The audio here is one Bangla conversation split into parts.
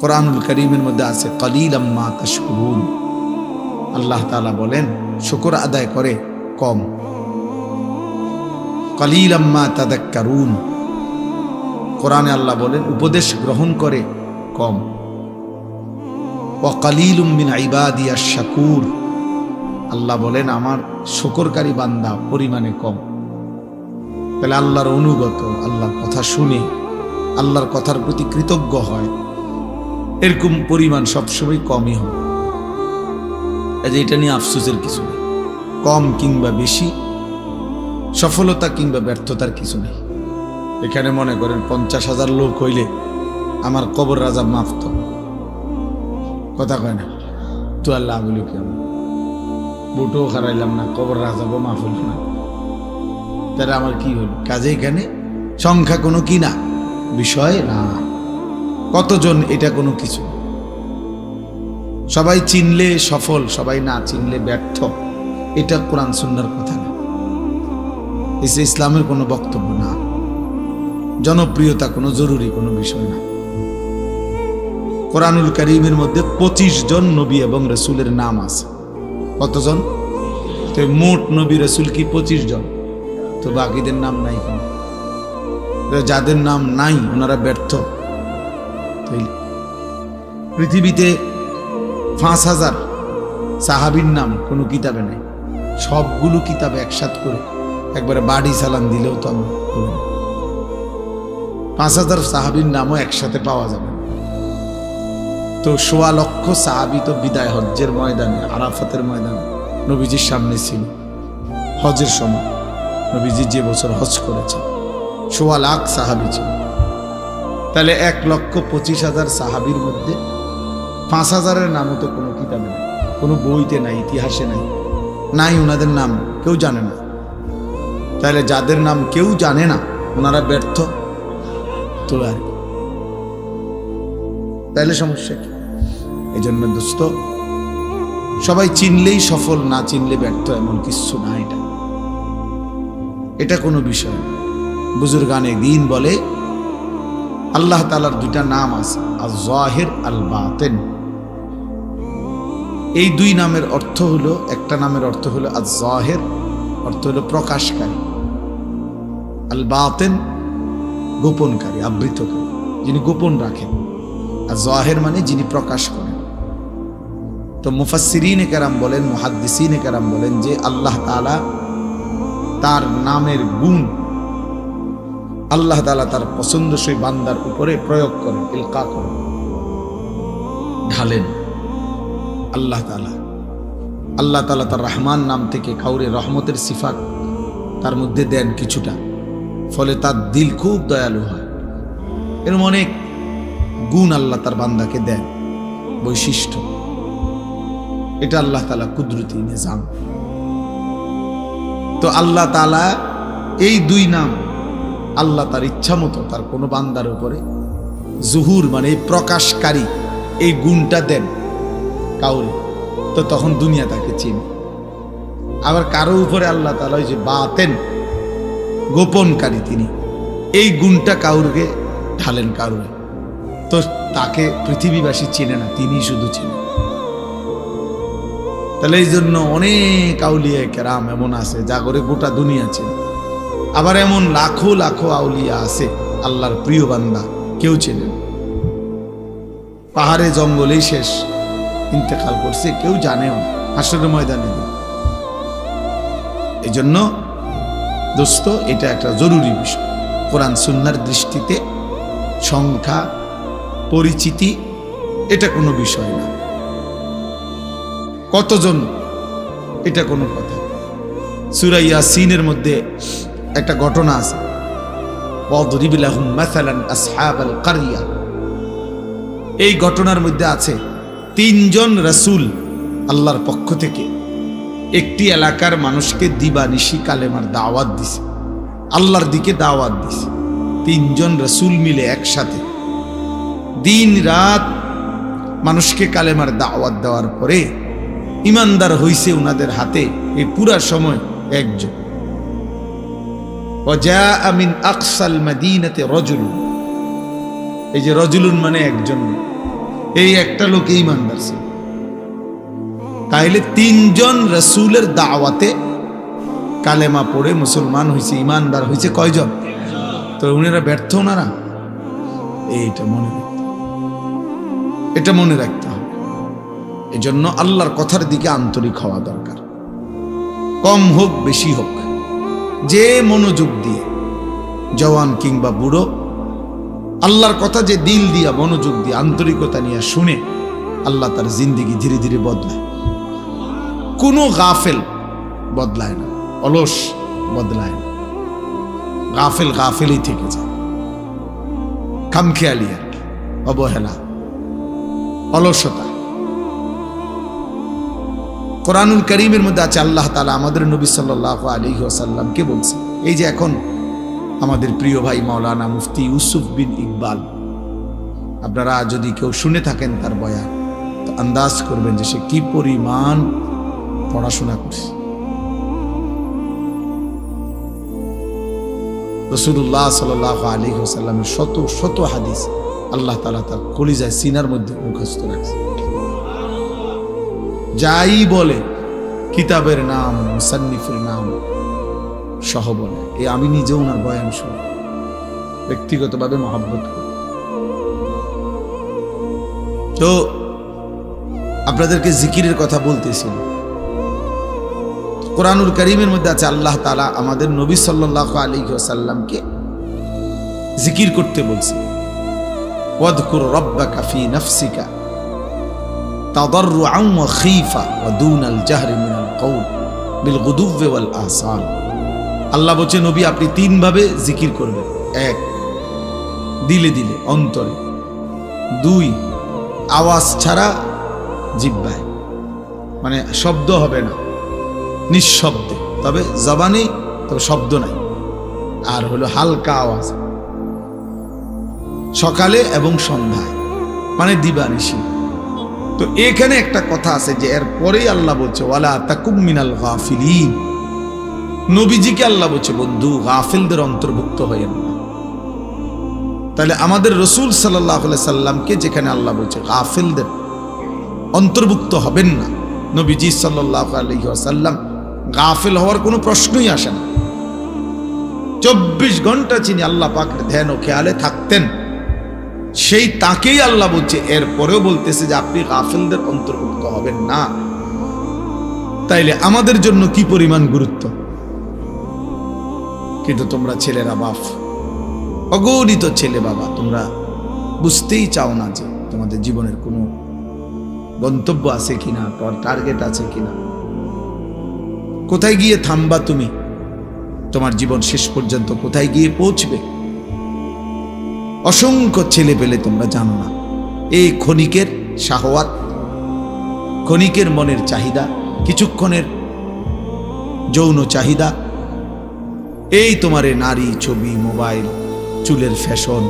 কোরআনুল করিমের মধ্যে আছে কলিল আম্মা তাশকুরুন। আল্লাহ তাআলা বলেন, শুকর আদায় করে কম। কলিল আম্মা তাদাক্কারুন। কোরআনে আল্লাহ বলেন, উপদেশ গ্রহণ করে কম। ও কলিল মিন ইবাদিয়া শাকুর আল্লাহ বলেন, আমার শুকরকারী বান্দা পরিমাণে কম। তাহলে আল্লাহর অনুগত, আল্লাহর কথা শুনে, আল্লাহর কথার প্রতি কৃতজ্ঞ হয়। এরকম পরিমাণ সবসময় কমই হবে যে এটা নিয়ে আফসোসের কিছু নেই। কম কিংবা বেশি, সফলতা কিংবা ব্যর্থতার কিছু নেই। এখানে মনে করেন পঞ্চাশ হাজার লোক হইলে আমার কবর রাজা মাফ তো। কথা কয় না, তো আল্লাহ বলি কেমন? বুটও হারাইলাম না, কবর রাজাবো মাফ হইল না। তাহলে আমার কি হল? কাজে এখানে সংখ্যা কোনো কি না? বিষয় না। কতজন এটা কোনো কিছু। সবাই চিনলে সফল, সবাই না চিনলে ব্যর্থ। এটা কোরআন সুন্নার কথা না। এসে ইসলামের কোনো বক্তব্য না। জনপ্রিয়তা কোনো জরুরি কোনো বিষয় না। কোরআনুল করিমের মধ্যে পঁচিশ জন নবী এবং রসুলের নাম আছে। কতজন? তো মোট নবী রসুল কি পঁচিশ জন? তো বাকিদের নাম নাই কেন। যাদের নাম নাই, ওনারা ব্যর্থ। পৃথিবীতে পাঁচ হাজার সাহাবির নাম কোনো কিতাবে নেই। সবগুলো কিতাবে একসাথ করে একবারে বাড়ি চালান দিলেও তো আমি। পাঁচ হাজার সাহাবির নামও একসাথে পাওয়া যাবে তো সোয়া লক্ষ সাহাবি তো বিদায় হজ্জের ময়দানে, আরাফাতের ময়দানে নবীজির সামনে ছিল। হজের সময় নবীজি যে বছর হজ করেছে সোয়া লাখ সাহাবি ছিল। তাহলে এক লক্ষ পঁচিশ হাজার সাহাবির মধ্যে পাঁচ হাজারের নামও তো কোনো কিতাবে নেই, কোনো বইতে নাই, ইতিহাসে নাই নাই ওনাদের নাম, কেউ জানে না। তাহলে যাদের নাম কেউ জানে না, ওনারা ব্যর্থ। তো আর তাহলে সমস্যা কি? এই জন্য দোস্ত, সবাই চিনলেই সফল, না চিনলে ব্যর্থ এমন কিছু না এটা। এটা কোনো বিষয় বুজুর্গানে দিন বলে আল্লাহ তালার দুইটা নাম আছে আল জাহের আল বাতেন এই দুই নামের অর্থ হলো, একটা নামের অর্থ হলো আল জাহের অর্থ হলো প্রকাশকারী। আল বাতেন গোপনকারী, আবৃতকারী, যিনি গোপন রাখেন। আর জাহের মানে যিনি প্রকাশ করেন। তো মুফাসিরিন কারাম বলেন, মুহাদ্দিসিন কারাম বলেন যে আল্লাহ তালা তার নামের গুণ আল্লাহ তালা তার পছন্দসই বান্দার উপরে প্রয়োগ করেন, ইলকা করেন। ঢালেন। আল্লাহ তালা আল্লাহ তালা তার রহমান নাম থেকে কাউরে রহমতের সিফাত তার মধ্যে দেন কিছুটা। ফলে তার দিল খুব দয়ালু হয়। এরকম অনেক গুণ আল্লাহ তার বান্দাকে দেন, বৈশিষ্ট্য। এটা আল্লাহ তালা কুদরতি নিজাম। তো আল্লাহ তালা এই দুই নাম আল্লাহ তার ইচ্ছা মতো তার কোনো বান্দার উপরে জুহুর মানে এই প্রকাশকারী এই গুণটা দেন কাউরে, তো তখন দুনিয়া তাকে চিনে। আবার কারও উপরে আল্লাহ তালা ওই যে বাতেন, গোপনকারী তিনি, এই গুণটা কাউরকে ঢালেন কাউরে তো তাকে পৃথিবীবাসী চেনে না তিনি শুধু চেনে। তাহলে এই জন্য অনেক আউলিয়া কেরাম এমন আছে, যা করে গোটা দুনিয়া চেনে। আবার এমন লাখো লাখো আউলিয়া আছে, আল্লাহর প্রিয় বান্দা, কেউ চেনেন পাহাড়ে জঙ্গলেই শেষ, ইন্তেকাল করছে, কেউ জানেও হাসরের ময়দানে এই জন্য দোস্ত, এটা একটা জরুরি বিষয়। কোরআন সুন্নার দৃষ্টিতে সংখ্যা, পরিচিতি, এটা কোনো বিষয় না। কতজন, এটা কোনো কথা। সুরাইয়া সিনের মধ্যে একটা ঘটনা আছে। এই ঘটনার মধ্যে আছে তিনজন রাসুল আল্লাহর পক্ষ থেকে একটি এলাকার মানুষকে দিবানিশি কালেমার দাওয়াত দিছে, আল্লাহর দিকে দাওয়াত দিছে। তিনজন রসুল মিলে একসাথে দিন রাত মানুষকে কালেমার দাওয়াত দেওয়ার পরে ইমানদার হইছে ওনাদের হাতে, এই পুরা সময় একজন। রজুলুন এই যে মানে একজন। এই একটা লোক ইমানদার তাইলে তিনজন রসুলের দাওয়াতে কালেমা পড়ে মুসলমান হয়েছে ইমানদার হয়েছে কয়জন? তো উনারা ব্যর্থ ওনারা এইটা মনে রাখতে এটা মনে রাখতে হবে। এজন্য আল্লাহর কথার দিকে আন্তরিক হওয়া দরকার। কম হোক, বেশি হোক। যে মনোযোগ দিয়ে, জওয়ান কিংবা বুড়ো, আল্লাহর কথা যে দিল দিয়া মনোযোগ দিয়ে, আন্তরিকতা নিয়ে শুনে আল্লাহ তার জিন্দিগি ধীরে ধীরে বদলায়। কোনো গাফেল বদলায় না, অলস বদলায় না। গাফেল গাফেলই থেকে যায়। খামখেয়ালি আর কি, অবহেলা, অলসতা। কোরআনুল করিমের মধ্যে আছে আল্লাহ তালা আমাদের নবী সাল্লাহ আলী আসাল্লামকে বলছে? এই যে এখন আমাদের প্রিয় ভাই মাওলানা মুফতি ইউসুফ বিন ইকবাল। আপনারা যদি কেউ শুনে থাকেন তার বয়ান, তো আন্দাজ করবেন যে সে কি পরিমাণ পড়াশোনা করছে। রসুল্লাহ সাল আলী সাল্লামের শত শত হাদিস আল্লাহ তালা তার কলিজায় সিনার মধ্যে মুখস্থ রাখছে। যাই বলে, কিতাবের নাম, মুসান্নিফের নাম, সহ বলে। এ আমি নিজে ওনার বয়ান শুনি। ব্যক্তিগতভাবে মহাব্বত করি। তো, আপনাদেরকে জিকিরের কথা বলতেছি। কোরআনুল করিমের মধ্যে আছে, আল্লাহ তালা আমাদের নবী সাল্লাহ আলী সাল্লামকে জিকির করতে বলছে। ওয়াদকুর রব্বাকা ফি নফসিকা। আল্লাহ বলছে, নবী, আপনি তিন ভাবে জিকির করবেন। এক, দিলে দিলে, অন্তরে। দুই, আওয়াজ ছাড়া জিব্বায়। মানে শব্দ হবে না, নিঃশব্দে। তবে জবানে, তবে শব্দ নাই। আর হলো হালকা আওয়াজ। সকালে এবং সন্ধ্যায়। মানে দিবানিশি। তো এখানে একটা কথা আছে যে এর পরেই আল্লাহ বলছে, ওয়ালা তাকুম মিনাল গাফিলিন। নবীজিকে আল্লাহ বলছে, বন্ধু, গাফিলদের অন্তর্ভুক্ত হয়ে না। তাহলে আমাদের রসুল সাল্লাহ সাল্লামকে যেখানে আল্লাহ বলছে, গাফিলদের অন্তর্ভুক্ত হবেন না। নবীজি সাল্লাহ আলহিহাসাল্লাম গাফিল হওয়ার কোনো প্রশ্নই আসে না। চব্বিশ ঘণ্টা চিনি আল্লাহ পাকের ধ্যান ও খেয়ালে থাকতেন সেই তাকেই আল্লাহ বলছে। এর পরেও বলতেছে যে, আপনি গাফিলদের অন্তর্ভুক্ত হবেন না। তাইলে আমাদের জন্য কি পরিমাণ গুরুত্ব? কিন্তু তোমরা ছেলেরা বাপ অগণিত ছেলে বাবা, তোমরা বুঝতেই চাও না যে তোমাদের জীবনের কোনো গন্তব্য আছে কিনা টার্গেট আছে কিনা। কোথায় গিয়ে থামবা তুমি? তোমার জীবন শেষ পর্যন্ত কোথায় গিয়ে পৌঁছবে? অসংখ্য ছেলে পেলে তোমরা জানো না। এই ক্ষণিকের শাহওয়াত, ক্ষণিকের মনের চাহিদা, কিছুক্ষণের যৌন চাহিদা, এই তোমারে নারী ছবি, মোবাইল, চুলের ফ্যাশন,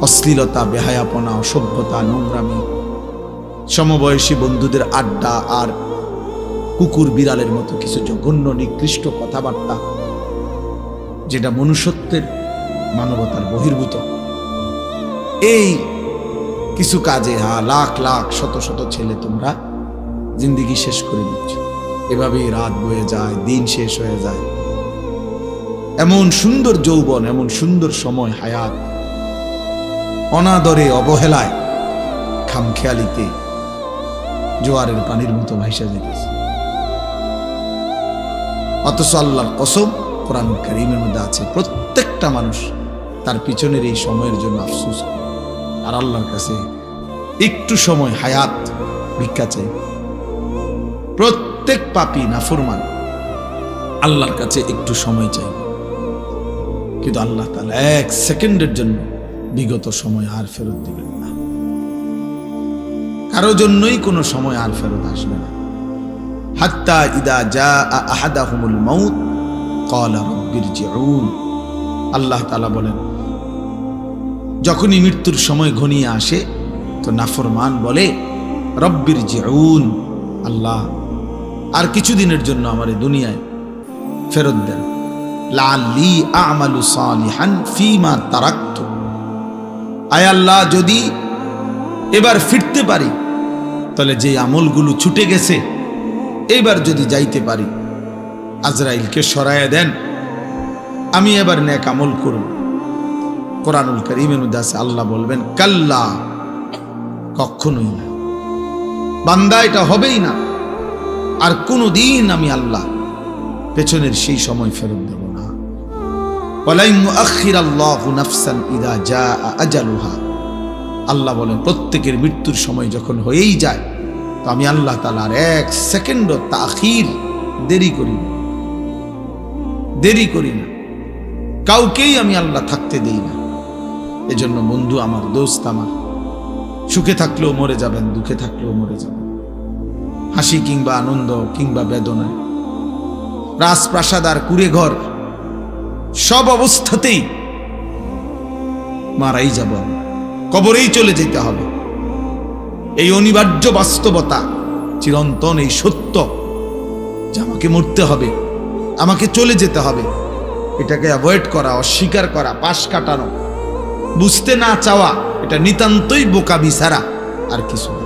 অশ্লীলতা, বেহায়াপনা, অসভ্যতা, নোংরামি, সমবয়সী বন্ধুদের আড্ডা আর কুকুর বিড়ালের মতো কিছু জঘন্য, নিকৃষ্ট কথাবার্তা, যেটা মনুষ্যত্বের মানবতার বহির্ভূত। এই কিছু কাজে, হা, লাখ লাখ, শত শত ছেলে তোমরা জিন্দিগি শেষ করে দিচ্ছ। এভাবেই রাত বয়ে যায়, দিন শেষ হয়ে যায়। এমন সুন্দর যৌবন, এমন সুন্দর সময়, হায়াত। অনাদরে, অবহেলায়, খামখেয়ালিতে জোয়ারের পানির মতো ভাইসা যেতেছে অথচ আল্লাহর কসম কোরআন করিমের মধ্যে আছে, প্রত্যেকটা মানুষ তার পিছনের এই সময়ের জন্য আফসুস করে। আর আল্লাহর কাছে একটু সময় হায়াত, ভিক্ষা চাই। প্রত্যেক পাপি নাফরমান, আল্লাহর কাছে একটু সময় চাই। কিন্তু আল্লাহ তালা এক সেকেন্ডের জন্য বিগত সময় আর ফেরত দিবেন না। কারও জন্যই কোনো সময় আর ফেরত আসবে না। হাত্তা ইদা যা আহাদা হুমুল মৌত কলা ক্বালা রাব্বিরজিউন। আল্লাহ তাআলা বলেন যখনই মৃত্যুর সময় ঘনিয়ে আসে, তো নাফরমান বলে, রব্বির জিউন, আল্লাহ, আর কিছুদিনের জন্য আমার এই দুনিয়ায় ফেরত দেন। লাল্লি আমালু সালিহান ফিমা তারাক্তু। আয় আল্লাহ, যদি এবার ফিরতে পারি, তাহলে যে আমলগুলো ছুটে গেছে, এবার যদি যাইতে পারি, আজরাইলকে সরাইয়া দেন। আমি এবার নেক আমল করব। কোরআনুল করিমের মধ্যে আছে, আল্লাহ বলবেন, কাল্লা কখনোই না। বান্দা, এটা হবেই না। আর কোনো দিন আমি আল্লাহ পেছনের সেই সময় ফেরত দেব না। আল্লাহু বলেন, প্রত্যেকের মৃত্যুর সময় যখন হয়েই যায়, তো আমি আল্লাহ তালার এক সেকেন্ডও তাখির দেরি করি না। দেরি করি না। কাউকেই আমি আল্লাহ থাকতে দেই না। এজন্য বন্ধু আমার, দোস্ত আমার। সুখে থাকলেও মরে যাবেন, দুঃখে থাকলেও মরে যাবেন। হাসি কিংবা আনন্দ কিংবা বেদনায় রাজপ্রাসাদ আর কুড়ে ঘর সব অবস্থাতেই মারাই যাব কবরেই চলে যেতে হবে। এই অনিবার্য বাস্তবতা, চিরন্তন এই সত্য যে আমাকে মরতে হবে, আমাকে চলে যেতে হবে। এটাকে অ্যাভয়েড করা, অস্বীকার করা, পাশ কাটানো বুঝতে না চাওয়া এটা নিতান্তই বোকা বিছাড়া আর কিছু না।